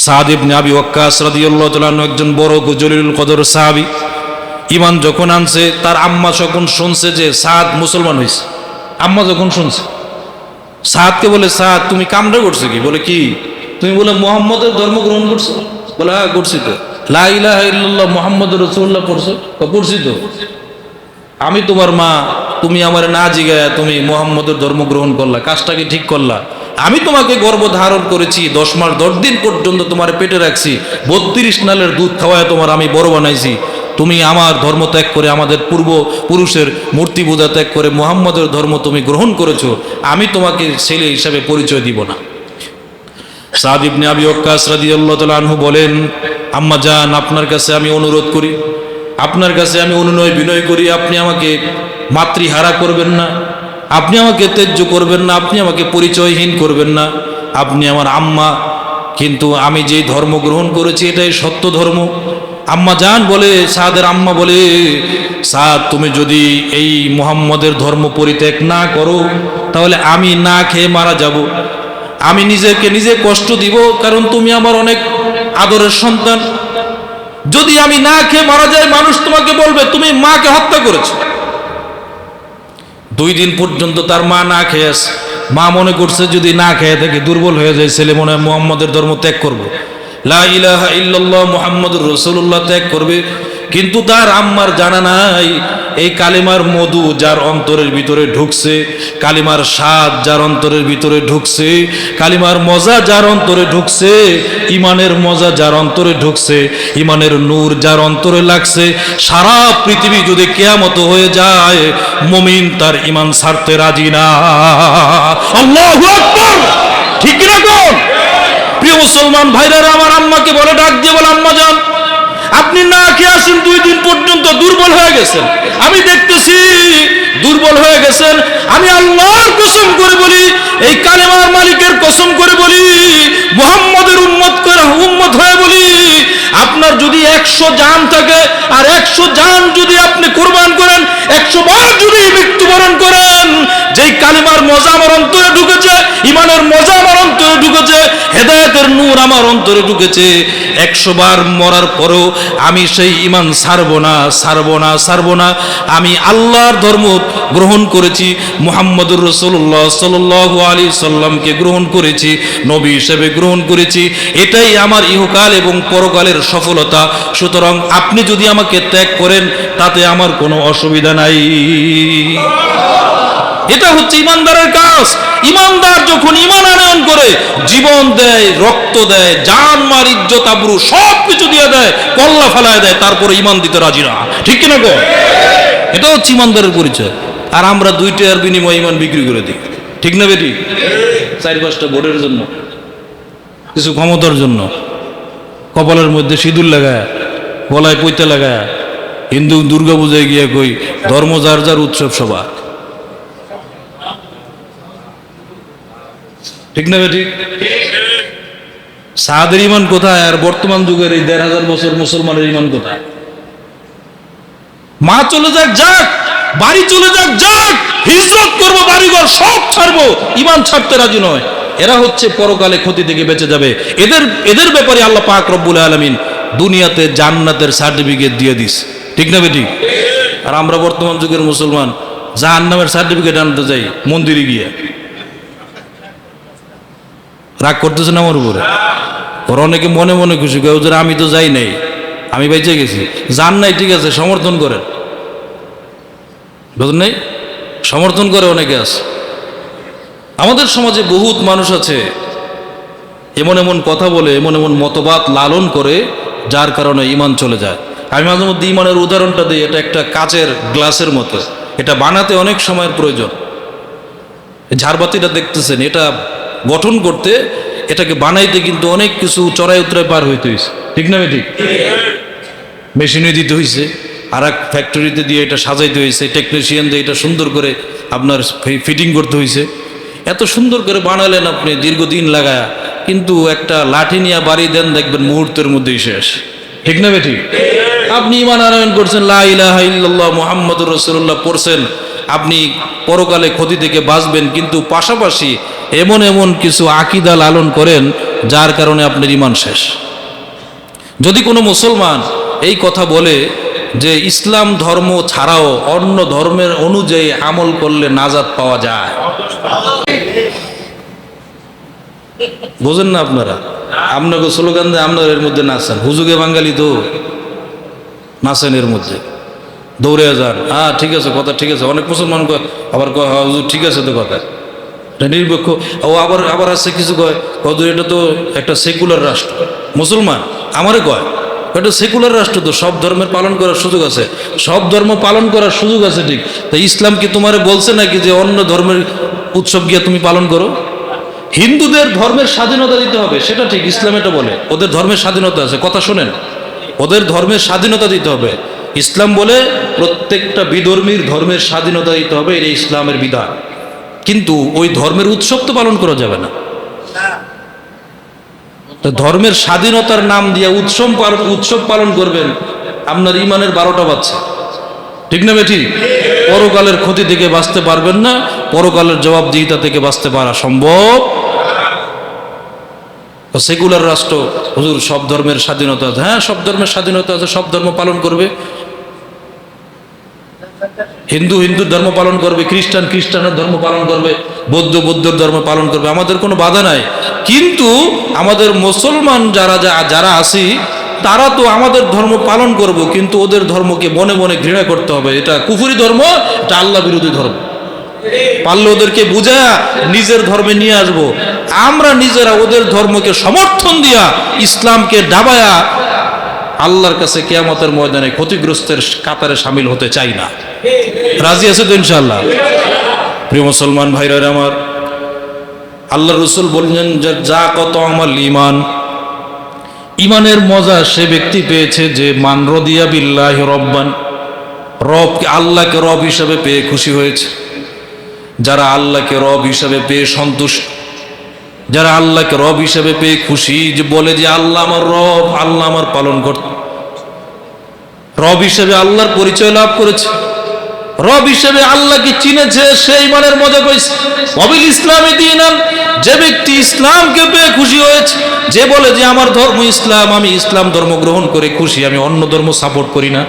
সাদ ইবনে আবি ওয়াক্কাস রাদিয়াল্লাহু তাআলা একজন বড় জলিলুল কদর সাহাবী। ইমান যখন আনছে তার আম্মা যখন শুনছে যে সাদ মুসলমান হয়েছে আম্মা যখন শুনছে সাদকে বলে সাদ তুমি কামড়ে করছ কি? বলে কি? তুমি বলে মোহাম্মদের ধর্ম গ্রহণ করছ? বলে হ্যাঁ করছি তো। লা ইলাহা ইল্লাল্লাহ মোহাম্মদ রসুল্লাহ পড়ছো? "ও, পড়ছি তো। আমি তোমার মা তুমি আমার না জিগায়া তুমি মোহাম্মদের ধর্ম গ্রহণ করলা কাজটা কি ঠিক করলা? আমি তোমাকে গর্ব ধারণ করেছি, দশ মাস, দশ দিন পর্যন্ত তোমার পেটে রাখছি, বত্রিশ নালের দুধ খাওয়ায় তোমার আমি বড় বানাইছি। তুমি আমার ধর্ম ত্যাগ করে আমাদের পূর্ব পুরুষের মূর্তি পূজা ত্যাগ করে মোহাম্মদের ধর্ম তুমি গ্রহণ করেছ, আমি তোমাকে ছেলে হিসাবে পরিচয় দিব না। সাদ ইবনে আবি ওয়াক্কাস রাদিয়াল্লাহু তাআলা আনহু বলেন, আম্মা জান, আপনার কাছে আমি অনুরোধ করি, আপনার কাছে আমি অনুনয় বিনয় করি, আপনি আমাকে মাতৃহারা করবেন না আপনি আমাকে তেজ্য করবেন না, আপনি আমাকে পরিচয়হীন করবেন না। আপনি আমার আম্মা, কিন্তু আমি যেই ধর্ম গ্রহণ করেছি এটাই সত্য ধর্ম। আম্মা যান বলে, সাদের আম্মা বলে, সাদ, তুমি যদি এই মুহাম্মদের ধর্ম পরিত্যাগ না করো, তাহলে আমি না খেয়ে মারা যাব। আমি নিজেকে নিজে কষ্ট দিব, কারণ তুমি আমার অনেক আদরের সন্তান। যদি আমি না খেয়ে মারা যাই, মানুষ তোমাকে বলবে, তুমি মাকে হত্যা করেছ। দুই দিন পর্যন্ত তার মা না খেয়েস মা মনে করছে যদি না খেয়ে থাকে দুর্বল হয়ে যায়, ছেলে মনে হয় মোহাম্মদের ধর্ম ত্যাগ করব। লাহ ইল্লাল্লাহ মুহাম্মদুর রসুল্লাহ ত্যাগ করবে। কিন্তু তার আম্মার জানা নাই, এই কালিমার মধু যার অন্তরের ভিতরে ঢুকছে, কালিমার স্বাদ যার অন্তরের ভিতরে ঢুকছে, কালিমার মজা যার অন্তরে ঢুকছে, ইমানের মজা যার অন্তরে ঢুকছে, ইমানের নূর যার অন্তরে লাগছে, সারা পৃথিবী যদি কেয়ামত হয়ে যায়, মমিন তার ইমান ছাড়তে রাজি না। ঠিক না প্রিয় মুসলমান ভাইরা আমার আম্মাকে বলে ডাক দিয়ে বলে, আম্মা যান। আপনি না খেয়ে আসেন, দুই দিন পর্যন্ত দুর্বল হয়ে গেছেন। আমি দেখতেছি দুর্বল হয়ে গেছেন। আমি আল্লাহর কসম করে বলি, এই কালেমার মালিকের কসম করে বলি, মোহাম্মদের উম্মত করে উম্মত হয়ে বলি, আপনার যদি একশো জান থাকে, আর একশো জান যদি আপনি কোরবান করেন, একশো বার যদি মৃত্যুবরণ করেন যেই কালিমার মজা আমার অন্তরে ঢুকেছে, ইমানের মজা আমার অন্তরে ঢুকেছে, হেদায়তের নূর আমার অন্তরে ঢুকেছে। একশো বার মরার পরেও আমি সেই ইমান না না না। আমি আল্লাহর ধর্ম গ্রহণ করেছি, মুহাম্মদুর আলী সাল্লামকে গ্রহণ করেছি, নবী হিসেবে গ্রহণ করেছি। এটাই আমার ইহকাল এবং পরকালের সফলতা। সুতরাং আপনি যদি আমাকে ত্যাগ করেন, তাতে আমার কোনো অসুবিধা নাই। এটা হচ্ছে ইমানদারের কাজ। ইমানদার যখন ইমান আনয়ন করে, জীবন দেয়, রক্ত দেয়, জান মার ইজ্জত, আবরু সব কিছু দিয়ে দেয়, কল্লা ফেলায় দেয়, তারপরে ইমান দিতে রাজি না। ঠিক কিনা গো এটা হচ্ছে ইমানদারের পরিচয়। আর আমরা দুইটার বিনিময়ে ইমান বিক্রি করে দিই। ঠিক না বেটি? চার পাঁচটা ভোটের জন্য। কিছু ক্ষমতার জন্য। কপালের মধ্যে সিঁদুর লাগায়, গলায় পৈতে লাগায়, হিন্দু দুর্গা পূজায় গিয়ে কই, ধর্ম যার যার উৎসব সভা ঠিক না বেটি সাহাদের ইমান কোথায় আর বর্তমান যুগের এই দেড় হাজার বছর মুসলমানের ইমান কোথায়? মা চলে যাক যাক, বাড়ি চলে যাক যাক, হিজরত করব, বাড়িঘর সব ছাড়বো ইমান ছাড়তে রাজি নয়। এরা হচ্ছে পরকালে ক্ষতি থেকে বেঁচে যাবে। এদের এদের ব্যাপারে আল্লাহ পাক রব্বুল আলমিন দুনিয়াতে জান্নাতের সার্টিফিকেট দিয়ে দিস। ঠিক না বেটি আর আমরা বর্তমান যুগের মুসলমান জাহান্নামের সার্টিফিকেট আনতে যাই, মন্দিরে গিয়ে। রাগ করতেছে না আমার উপরে? ওরা অনেকে মনে মনে খুশি করে ওদের আমি তো যাই নাই, আমি বেঁচে গেছি। যান নাই, ঠিক আছে, সমর্থন করেন। বুঝলেন নাই? সমর্থন করে অনেকে আছে। আমাদের সমাজে বহুত মানুষ আছে, এমন এমন কথা বলে, এমন এমন মতবাদ লালন করে, যার কারণে ইমান চলে যায়। আমি মাঝে মধ্যে ইমানের উদাহরণটা দিই, এটা একটা কাচের গ্লাসের মতো। এটা বানাতে অনেক সময়ের প্রয়োজন। ঝাড়বাতিটা দেখতেছেন, এটা গঠন করতে এটাকে বানাইতে কিন্তু অনেক কিছু চড়াই উতরাই পার হইতে হয়েছে ঠিক না ঠিক? মেশিনে দিতে হয়েছে আর এক ফ্যাক্টরিতে দিয়ে এটা সাজাইতে হয়েছে টেকনিশিয়ান দিয়ে এটা সুন্দর করে আপনার ফিটিং করতে হয়েছে এত সুন্দর করে বানালেন আপনি দীর্ঘদিন লাগায়া, কিন্তু একটা লাঠি নিয়ে বাড়ি দেন, দেখবেন মুহূর্তের মধ্যেই শেষ। ঠিক না বেটি আপনি ইমান আনয়ন করছেন, লা ইলাহা ইল্লাল্লাহ মুহাম্মাদুর রাসূলুল্লাহ পড়ছেন, আপনি পরকালে ক্ষতি থেকে বাঁচবেন, কিন্তু পাশাপাশি এমন এমন কিছু আকিদা লালন করেন, যার কারণে আপনার ইমান শেষ। যদি কোনো মুসলমান এই কথা বলে যে ইসলাম ধর্ম ছাড়াও অন্য ধর্মের অনুযায়ী আমল করলে নাজাত পাওয়া যায়। বোঝেন না আপনারা? আপনাকে স্লোগান দিয়ে, আপনার এর মধ্যে নাচেন। হুজুগে বাঙালি তো। নাচেন এর মধ্যে। দৌড়ে যান। হ্যাঁ ঠিক আছে, কথা ঠিক আছে। অনেক মুসলমান আবার হ্যাঁ হুজুর, ঠিক আছে তো কথা। নিরপেক্ষ। ও আবার আবার আছে কিছু কয়? কদুর, এটা তো একটা সেকুলার রাষ্ট্র। মুসলমান, আমারে কয়, এটা সেকুলার রাষ্ট্র তো, সব ধর্মের পালন করার সুযোগ আছে। সব ধর্ম পালন করার সুযোগ আছে ঠিক। তা ইসলাম কি তোমারে বলছে নাকি যে অন্য ধর্মের উৎসব গিয়ে তুমি পালন করো? হিন্দুদের ধর্মের স্বাধীনতা দিতে হবে, সেটা ঠিক, ইসলাম এটা বলে। ওদের ধর্মের স্বাধীনতা আছে, কথা শোনেন। ওদের ধর্মের স্বাধীনতা দিতে হবে। ইসলাম বলে প্রত্যেকটা বিধর্মীর ধর্মের স্বাধীনতা দিতে হবে, এটা ইসলামের বিধান। কিন্তু ওই ধর্মের উৎসব তো পালন করা যাবে না। ধর্মের স্বাধীনতার নাম দিয়ে উৎসব উৎসব পালন করবেন, আপনার ইমানের বারোটা বাচ্চা ঠিক না বেঠি পরকালের ক্ষতি থেকে বাঁচতে পারবেন না, পরকালের জবাবদিহিতা থেকে বাঁচতে পারা সম্ভব। সেকুলার রাষ্ট্র, হুজুর, সব ধর্মের স্বাধীনতা আছে। হ্যাঁ সব ধর্মের স্বাধীনতা আছে, সব ধর্ম পালন করবে। হিন্দু হিন্দুর ধর্ম পালন করবে, খ্রিস্টান খ্রিস্টানের ধর্ম পালন করবে, বৌদ্ধ বৌদ্ধর ধর্ম পালন করবে, আমাদের কোনো বাধা নাই। কিন্তু আমাদের মুসলমান যারা যা- যারা আছি, তারা তো আমাদের ধর্ম পালন করব, কিন্তু ওদের ধর্মকে মনে মনে ঘৃণা করতে হবে। এটা কুফুরি ধর্ম, এটা আল্লাহ বিরোধী ধর্ম। পারলে ওদেরকে বুঝা নিজের ধর্মে নিয়ে আসব। আমরা নিজেরা ওদের ধর্মকে সমর্থন দিয়া ইসলামকে ডাবায়া আল্লাহর কাছে কেয়ামতের ময়দানে ক্ষতিগ্রস্তের কাতারে সামিল হতে চাই না। রাজি আছে তো ইনশাল্লাহ প্রিয় মুসলমান ভাইরা আমার আল্লাহ রসুল বললেন যে কত আমার ইমান ইমানের মজা সে ব্যক্তি পেয়েছে যে, মান রদিয়া বিল্লাহ রব্বান। রব আল্লাহকে রব হিসাবে পেয়ে খুশি হয়েছে। যারা আল্লাহকে রব হিসাবে পেয়ে সন্তুষ্ট যারা আল্লাহকে রব হিসেবে পেয়ে খুশি, যে বলে যে আল্লাহ আমার রব, আল্লাহ আমার পালন করত। রব হিসেবে আল্লাহর পরিচয় লাভ করেছে। রব হিসেবে আল্লাহকে চিনেছে, সেই মানের মজা পেয়েছে অবিল ইসলামী দিন যে ব্যক্তি ইসলামকে পেয়ে খুশি হয়েছে, যে বলে যে আমার ধর্ম ইসলাম, আমি ইসলাম ধর্ম গ্রহণ করে খুশি, আমি অন্য ধর্ম সাপোর্ট করি না।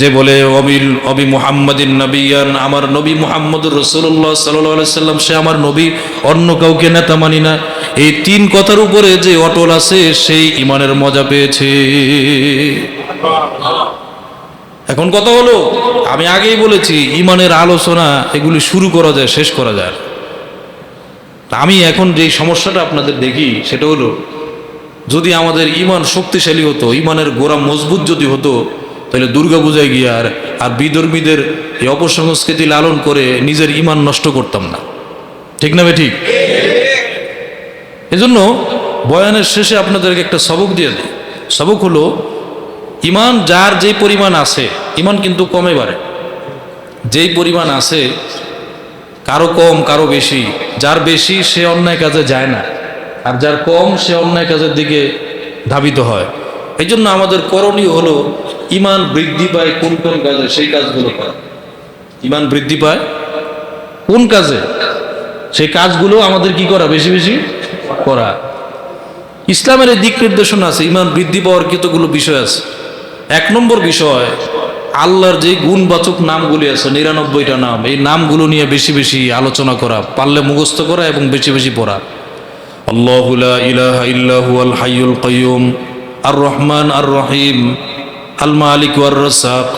যে বলে অবিল অবি মুহাম্মদিন নবিয়ান, আমার নবী মুহাম্মদুর রসুল্লাহ সাল্লাহ সাল্লাম, সে আমার নবী, অন্য কাউকে নেতা মানি না। এই তিন কথার উপরে যে অটল আছে, সেই ইমানের মজা পেয়েছে। এখন কথা হলো, আমি আগেই বলেছি ইমানের আলোচনা এগুলি শুরু করা যায়, শেষ করা যায়। আমি এখন যে সমস্যাটা আপনাদের দেখি, সেটা হলো, যদি আমাদের ইমান শক্তিশালী হতো ইমানের গোড়া মজবুত যদি হতো তাহলে দুর্গা পূজায় গিয়ে আর আর বিধর্মীদের এই অপসংস্কৃতি লালন করে নিজের ইমান নষ্ট করতাম না। ঠিক না বে ঠিক? এজন্য বয়ানের শেষে আপনাদেরকে একটা সবক দিয়ে দিই। সবক হলো ইমান যার যেই পরিমাণ আছে ইমান কিন্তু কমে বাড়ে। যেই পরিমাণ আছে, কারও কম, কারও বেশি, যার বেশি সে অন্যায় কাজে যায় না, আর যার কম সে অন্যায় কাজের দিকে ধাবিত হয়। এই জন্য আমাদের করণীয় হলো ইমান বৃদ্ধি পায় কোন কোন কাজে, সেই কাজগুলো করা। ইমান বৃদ্ধি পায় কোন কাজে? সেই কাজগুলো আমাদের কি করা, বেশি বেশি করা। ইসলামের এই দিক নির্দেশনা আছে, ইমান বৃদ্ধি পাওয়ার কতগুলো বিষয় আছে। এক নম্বর বিষয়, আল্লাহর যে গুণবাচক নামগুলি আছে, নিরানব্বইটা নাম, এই নামগুলো নিয়ে বেশি বেশি আলোচনা করা, পারলে মুখস্থ করা এবং বেশি বেশি পড়া। আল্লাহ ইলাহা ইল্লাহু আল হাইয়ুল কাইয়ুম। আর রহমান আর রহিম আল মালিক আর রাসাক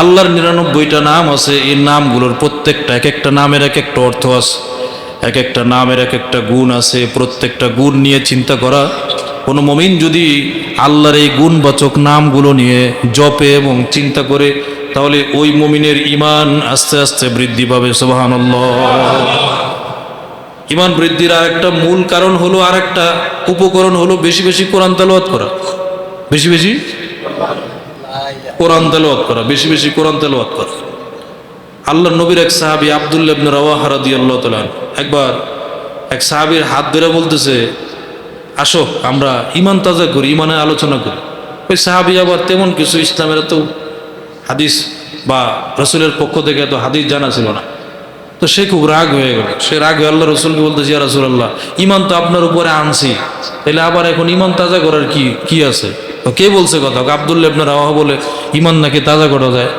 আল্লাহর নিরানব্বইটা নাম আছে, এই নামগুলোর প্রত্যেকটা এক একটা নামের এক একটা অর্থ আছে। এক একটা নামের এক একটা গুণ আছে, প্রত্যেকটা গুণ নিয়ে চিন্তা করা। কোনো মমিন যদি আল্লাহর এই গুণবাচক নামগুলো নিয়ে জপে এবং চিন্তা করে, তাহলে ওই মমিনের ইমান আস্তে আস্তে বৃদ্ধি পাবে, সুবহানাল্লাহ। ইমান বৃদ্ধির আর একটা মূল কারণ হলো আর একটা উপকরণ হলো বেশি বেশি কোরআন তেলাওয়াত করা। বেশি বেশি কোরআন তেলাওয়াত করা, বেশি বেশি কোরআন তেলাওয়াত করা। আল্লাহ নবীর এক সাহাবি আবদুল্লাহ ইবনে রাওয়াহা রাদিয়াল্লাহু তাআলা একবার এক সাহাবীর হাত ধরে বলতেছে, আসো, আমরা ইমান তাজা করি ইমানের আলোচনা করি। ওই সাহাবি আবার তেমন কিছু ইসলামের তো হাদিস বা রসুলের পক্ষ থেকে এত হাদিস জানা ছিল না। তো সে খুব রাগ হয়ে গেল। সে রাগ হয়ে আল্লাহ রসুলকে বলতেছি ইয়া রাসূলুল্লাহ ইমান তো আপনার উপরে আনছি। তাহলে আবার এখন ইমান তাজা করার কি কি আছে? কে বলছে কথা? আবদুল্লাহ আপনার আওয়াহ বলে ইমান নাকি তাজা করা যায়?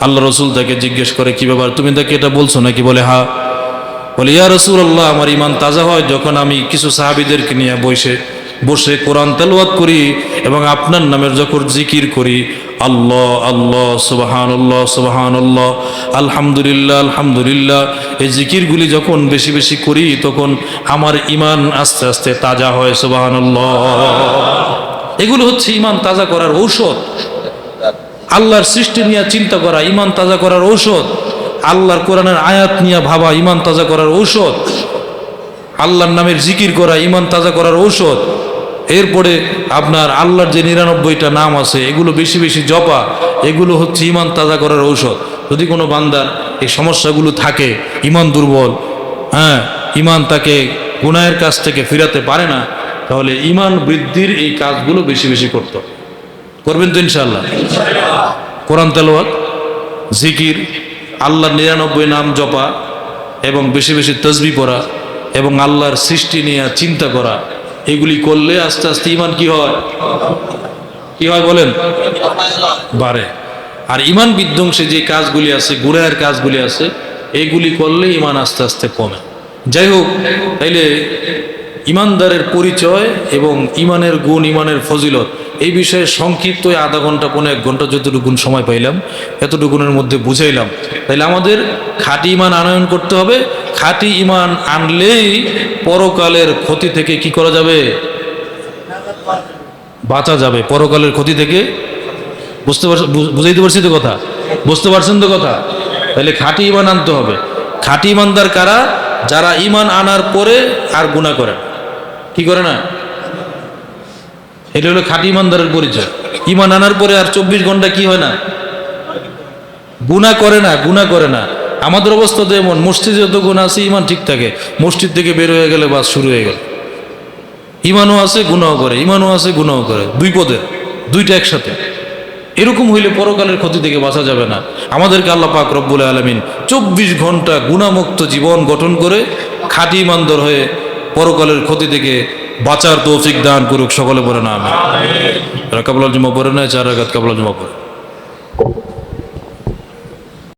আল্লাহ রসুল তাকে জিজ্ঞেস করে, কি ব্যাপার? তুমি তাকে এটা বলছো নাকি? বলে, হা। বলে, ইয়া রসুল আল্লাহ আমার ইমান তাজা হয় যখন আমি কিছু সাহাবিদেরকে নিয়ে বসে বসে কোরআন তেলওয়াত করি এবং আপনার নামের যখন জিকির করি আল্লাহ আল্লাহ সুবাহান আল্লাহ সুবাহান আল্লাহ আলহামদুলিল্লাহ আলহামদুলিল্লাহ। এই জিকিরগুলি যখন বেশি বেশি করি, তখন আমার ইমান আস্তে আস্তে তাজা হয় সুবাহান আল্লাহ এগুলো হচ্ছে ইমান তাজা করার ঔষধ। আল্লাহর সৃষ্টি নিয়ে চিন্তা করা ইমান তাজা করার ঔষধ। আল্লাহর কোরআনের আয়াত নিয়ে ভাবা ইমান তাজা করার ঔষধ। আল্লাহর নামের জিকির করা ইমান তাজা করার ঔষধ। এরপরে আপনার আল্লাহর যে নিরানব্বইটা নাম আছে, এগুলো বেশি বেশি জপা, এগুলো হচ্ছে ইমান তাজা করার ঔষধ। যদি কোনো বান্দার এই সমস্যাগুলো থাকে ইমান দুর্বল হ্যাঁ ইমান তাকে গুনাহের কাছ থেকে ফিরাতে পারে না, তাহলে ইমান বৃদ্ধির এই কাজগুলো বেশি বেশি করত করবেন তো ইনশাল্লাহ কোরআন তেলাওয়াত, জিকির, আল্লাহর নিরানব্বই নাম জপা, এবং বেশি বেশি তসবি পড়া, এবং আল্লাহর সৃষ্টি নিয়ে চিন্তা করা এগুলি করলে আস্তে আস্তে ইমান কি হয়? কি হয় বলেন? বাড়ে। আর ইমান বিধ্বংসী যে কাজগুলি আছে গুড়ায়ের কাজগুলি আছে এইগুলি করলে ইমান আস্তে আস্তে কমে। যাই হোক, তাইলে ইমানদারের পরিচয় এবং ইমানের গুণ ইমানের ফজিলত, এই বিষয়ে সংক্ষিপ্ত আধা ঘণ্টা, পনেরো এক ঘণ্টা যতটুকুন সময় পাইলাম, এতটুকুনের মধ্যে বুঝাইলাম। তাইলে আমাদের খাঁটি ইমান আনয়ন করতে হবে খাঁটি ইমান আনলেই পরকালের ক্ষতি থেকে কি করা যাবে? বাঁচা যাবে। পরকালের ক্ষতি থেকে? বুঝতে পারছেন বু- বুঝাইতে পারছি তো কথা? বুঝতে পারছেন তো কথা? তাহলে খাঁটি ইমান আনতে হবে। খাঁটি ইমানদার কারা? যারা ইমান আনার পরে আর গুণা করে কি করে না? এটা হলো খাঁটি ইমানদারের পরিচয়। ইমান আনার পরে আর চব্বিশ ঘণ্টা কি হয় না? গুণা করে না গুণা করে না। আমাদের অবস্থা তো এমন, মসজিদে যত গুণা আছে ইমান ঠিক থাকে। মসজিদ থেকে বের হয়ে গেলে বাস শুরু হয়ে গেল। ইমানও আছে গুণাও করে। ইমানও আছে গুণাও করে। দুই পদে, দুইটা একসাথে। এরকম হইলে পরকালের ক্ষতি থেকে বাঁচা যাবে না। আমাদেরকে আল্লাহ পাক রব্বুল আলমিন চব্বিশ ঘণ্টা গুণামুক্ত জীবন গঠন করে খাঁটি ইমানদার হয়ে পরকালের ক্ষতি থেকে বাঁচার তৌফিক দান করুক। সকলে পড়ে না আমি কাবলাল জমা পড়ে না চার রাগাত কাবলাল জমা পড়ে।